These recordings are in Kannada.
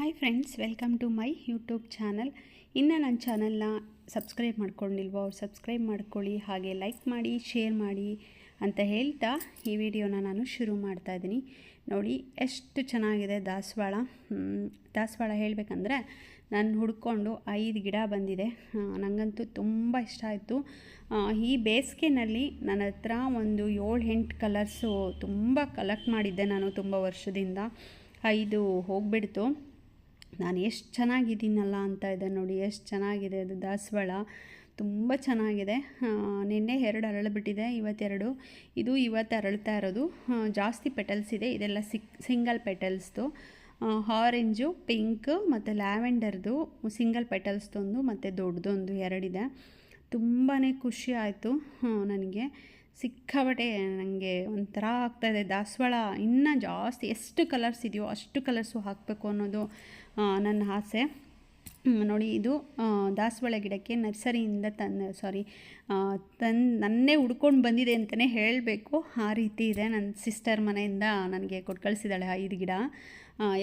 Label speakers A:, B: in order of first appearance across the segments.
A: Hi friends welcome to my YouTube channel ಇನ್ನು ನನ್ನ ಚಾನಲ್ನ ಸಬ್ಸ್ಕ್ರೈಬ್ ಮಾಡ್ಕೊಂಡಿಲ್ವೋ ಅವ್ರು ಸಬ್ಸ್ಕ್ರೈಬ್ ಮಾಡ್ಕೊಳ್ಳಿ, ಹಾಗೆ ಲೈಕ್ ಮಾಡಿ ಶೇರ್ ಮಾಡಿ ಅಂತ ಹೇಳ್ತಾ ಈ ವಿಡಿಯೋನ ನಾನು ಶುರು ಮಾಡ್ತಾ ಇದ್ದೀನಿ. ನೋಡಿ, ಎಷ್ಟು ಚೆನ್ನಾಗಿದೆ ದಾಸವಾಳ. ದಾಸವಾಳ ಹೇಳಬೇಕಂದ್ರೆ ನಾನು ಹುಡ್ಕೊಂಡು ಐದು ಗಿಡ ಬಂದಿದೆ. ನನಗಂತೂ ತುಂಬ ಇಷ್ಟ ಆಯಿತು. ಈ ಬೇಸಿಗೆನಲ್ಲಿ ನನ್ನ ಹತ್ರ ಒಂದು ಏಳು ಎಂಟು ಕಲರ್ಸು ತುಂಬ ಕಲೆಕ್ಟ್ ಮಾಡಿದ್ದೆ ನಾನು ತುಂಬ ವರ್ಷದಿಂದ. ಐದು ಹೋಗ್ಬಿಡ್ತು. ನಾನು ಎಷ್ಟು ಚೆನ್ನಾಗಿದ್ದೀನಲ್ಲ ಅಂತ ಇದೆ ನೋಡಿ, ಎಷ್ಟು ಚೆನ್ನಾಗಿದೆ ಅದು ದಾಸವಾಳ. ತುಂಬ ಚೆನ್ನಾಗಿದೆ. ನಿನ್ನೆ ಎರಡು ಅರಳಿಬಿಟ್ಟಿದೆ ಇವತ್ತೆರಡು. ಇದು ಇವತ್ತು ಅರಳ್ತಾ ಇರೋದು. ಜಾಸ್ತಿ ಪೆಟಲ್ಸ್ ಇದೆ. ಇದೆಲ್ಲ ಸಿಕ್, ಸಿಂಗಲ್ ಪೆಟಲ್ಸ್ದು. ಆರೆಂಜು, ಪಿಂಕ್ ಮತ್ತು ಲ್ಯಾವೆಂಡರ್ದು, ಸಿಂಗಲ್ ಪೆಟಲ್ಸ್ದೊಂದು ಮತ್ತು ದೊಡ್ಡದೊಂದು ಎರಡಿದೆ. ತುಂಬಾ ಖುಷಿ ಆಯಿತು ನನಗೆ. ಸಿಕ್ಕಾಬಟ್ಟೆ ನನಗೆ ಒಂಥರ ಆಗ್ತಾಯಿದೆ. ದಾಸವಾಳ ಇನ್ನೂ ಜಾಸ್ತಿ ಎಷ್ಟು ಕಲರ್ಸ್ ಇದೆಯೋ ಅಷ್ಟು ಕಲರ್ಸು ಹಾಕಬೇಕು ಅನ್ನೋದು ನನ್ನ ಆಸೆ. ನೋಡಿ ಇದು ದಾಸವಾಳ ಗಿಡಕ್ಕೆ ನರ್ಸರಿಯಿಂದ ತಂದು ಸಾರಿ ತನ್ ನನ್ನೇ ಹುಡ್ಕೊಂಡು ಬಂದಿದೆ ಅಂತಲೇ ಹೇಳಬೇಕು. ಆ ರೀತಿ ಇದೆ ನನ್ನ ಸಿಸ್ಟರ್ ಮನೆಯಿಂದ ನನಗೆ ಕೊಟ್ಟು ಕಳಿಸಿದ್ದಾಳೆ ಐದು ಗಿಡ.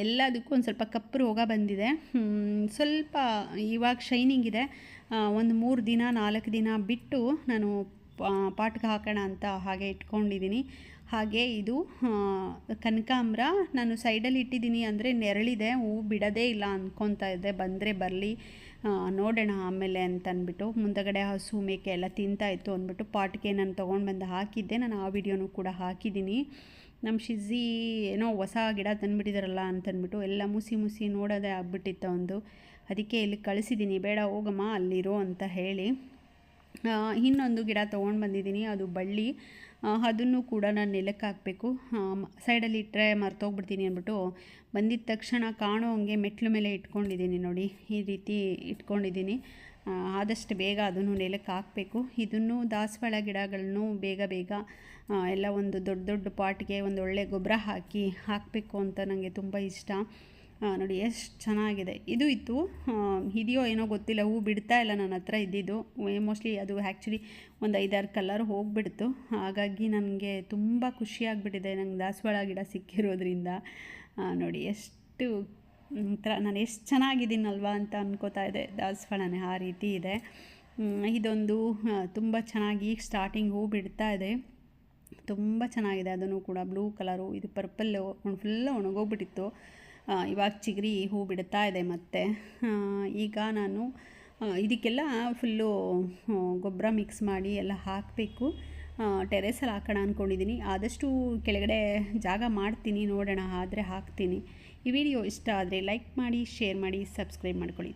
A: ಎಲ್ಲದಕ್ಕೂ ಒಂದು ಸ್ವಲ್ಪ ಕಪ್ಪು ರೋಗ ಬಂದಿದೆ. ಸ್ವಲ್ಪ ಇವಾಗ ಶೈನಿಂಗ್ ಇದೆ. ಒಂದು ಮೂರು ದಿನ ನಾಲ್ಕು ದಿನ ಬಿಟ್ಟು ನಾನು ಪಾಟ್ಗೆ ಹಾಕೋಣ ಅಂತ ಹಾಗೆ ಇಟ್ಕೊಂಡಿದ್ದೀನಿ. ಹಾಗೆ ಇದು ಕನಕಾಂಬ್ರ ನಾನು ಸೈಡಲ್ಲಿ ಇಟ್ಟಿದ್ದೀನಿ ಅಂದರೆ ನೆರಳಿದೆ ಹೂವು ಬಿಡೋದೇ ಇಲ್ಲ ಅಂದ್ಕೊತಾ ಇದ್ದೆ, ಬಂದರೆ ಬರಲಿ ನೋಡೋಣ ಆಮೇಲೆ ಅಂತ ಅಂದ್ಬಿಟ್ಟು, ಮುಂದಗಡೆ ಹಸು ಮೇಕೆ ಎಲ್ಲ ತಿಂತಾ ಇತ್ತು ಅಂದ್ಬಿಟ್ಟು ಪಾಟ್ಗೆ ನಾನು ತೊಗೊಂಡು ಬಂದು ಹಾಕಿದ್ದೆ, ನಾನು ಆ ವಿಡಿಯೋನು ಕೂಡ ಹಾಕಿದ್ದೀನಿ. ನಮ್ಮ ಶಿಜಿ ಏನೋ ಹೊಸ ಗಿಡ ತಂದುಬಿಟ್ಟಿದಾರಲ್ಲ ಅಂತಂದ್ಬಿಟ್ಟು ಎಲ್ಲ ಮುಸಿ ಮುಸಿ ನೋಡೋದೇ ಆಗ್ಬಿಟ್ಟಿತ್ತು ಒಂದು. ಅದಕ್ಕೆ ಇಲ್ಲಿ ಕಳಿಸಿದ್ದೀನಿ, ಬೇಡ ಹೋಗಮ್ಮ ಅಲ್ಲಿರೋ ಅಂತ ಹೇಳಿ. ಇನ್ನೊಂದು ಗಿಡ ತೊಗೊಂಡು ಬಂದಿದ್ದೀನಿ, ಅದು ಬಳ್ಳಿ. ಅದನ್ನು ಕೂಡ ನಾನು ನೆಲಕ್ಕೆ ಹಾಕಬೇಕು. ಸೈಡಲ್ಲಿ ಇಟ್ಟರೆ ಮರ್ತೋಗ್ಬಿಡ್ತೀನಿ ಅಂದ್ಬಿಟ್ಟು ಬಂದಿದ್ದ ತಕ್ಷಣ ಕಾಣೋ ಹಂಗೆ ಮೆಟ್ಲು ಮೇಲೆ ಇಟ್ಕೊಂಡಿದ್ದೀನಿ ನೋಡಿ, ಈ ರೀತಿ ಇಟ್ಕೊಂಡಿದ್ದೀನಿ. ಆದಷ್ಟು ಬೇಗ ಅದನ್ನು ನೆಲಕ್ಕೆ ಹಾಕಬೇಕು. ಇದನ್ನು ದಾಸವಾಳ ಗಿಡಗಳನ್ನು ಬೇಗ ಬೇಗ ಎಲ್ಲ ಒಂದು ದೊಡ್ಡ ದೊಡ್ಡ ಪಾಟ್ಗೆ ಒಂದು ಒಳ್ಳೆ ಗೊಬ್ಬರ ಹಾಕಿ ಹಾಕಬೇಕು ಅಂತ ನನಗೆ ತುಂಬ ಇಷ್ಟ. ನೋಡಿ, ಎಷ್ಟು ಚೆನ್ನಾಗಿದೆ. ಇದು ಇತ್ತು ಇದೆಯೋ ಏನೋ ಗೊತ್ತಿಲ್ಲ, ಹೂ ಬಿಡ್ತಾ ಇಲ್ಲ, ನನ್ನ ಹತ್ರ ಇದ್ದಿದ್ದು. ಮೋಸ್ಟ್ಲಿ ಅದು ಆ್ಯಕ್ಚುಲಿ ಒಂದು ಐದಾರು ಕಲರ್ ಹೋಗ್ಬಿಡ್ತು. ಹಾಗಾಗಿ ನನಗೆ ತುಂಬ ಖುಷಿಯಾಗಿಬಿಟ್ಟಿದೆ ನಂಗೆ ದಾಸವಾಳ ಗಿಡ ಸಿಕ್ಕಿರೋದ್ರಿಂದ. ನೋಡಿ, ಎಷ್ಟು ಒಂಥರ ನಾನು ಎಷ್ಟು ಚೆನ್ನಾಗಿದ್ದೀನಲ್ವಾ ಅಂತ ಅನ್ಕೋತಾ ಇದೆ, ದಾಸವಾಳನೇ, ಆ ರೀತಿ ಇದೆ. ಇದೊಂದು ತುಂಬ ಚೆನ್ನಾಗಿ ಸ್ಟಾರ್ಟಿಂಗ್ ಹೂ ಬಿಡ್ತಾ ಇದೆ. ತುಂಬ ಚೆನ್ನಾಗಿದೆ, ಅದನ್ನು ಕೂಡ ಬ್ಲೂ ಕಲರು ಇದು ಪರ್ಪಲ್ಲು ಫುಲ್ಲು ಒಣಗೋಗ್ಬಿಟ್ಟಿತ್ತು. ಇವಾಗ ಚಿಗರಿ ಹೂ ಬಿಡ್ತಾ ಇದೆ ಮತ್ತೆ. ಈಗ ನಾನು ಇದಕ್ಕೆಲ್ಲ ಫುಲ್ಲು ಗೊಬ್ಬರ ಮಿಕ್ಸ್ ಮಾಡಿ ಎಲ್ಲ ಹಾಕಬೇಕು. ಟೆರೆಸಲ್ಲಿ ಹಾಕೋಣ ಅಂದ್ಕೊಂಡಿದ್ದೀನಿ ಆದಷ್ಟು ಕೆಳಗಡೆ ಜಾಗ ಮಾಡ್ತೀನಿ, ನೋಡೋಣ, ಆದರೆ ಹಾಕ್ತೀನಿ. ಈ ವಿಡಿಯೋ ಇಷ್ಟ ಆದರೆ ಲೈಕ್ ಮಾಡಿ ಶೇರ್ ಮಾಡಿ ಸಬ್ಸ್ಕ್ರೈಬ್ ಮಾಡ್ಕೊಳ್ಳಿ.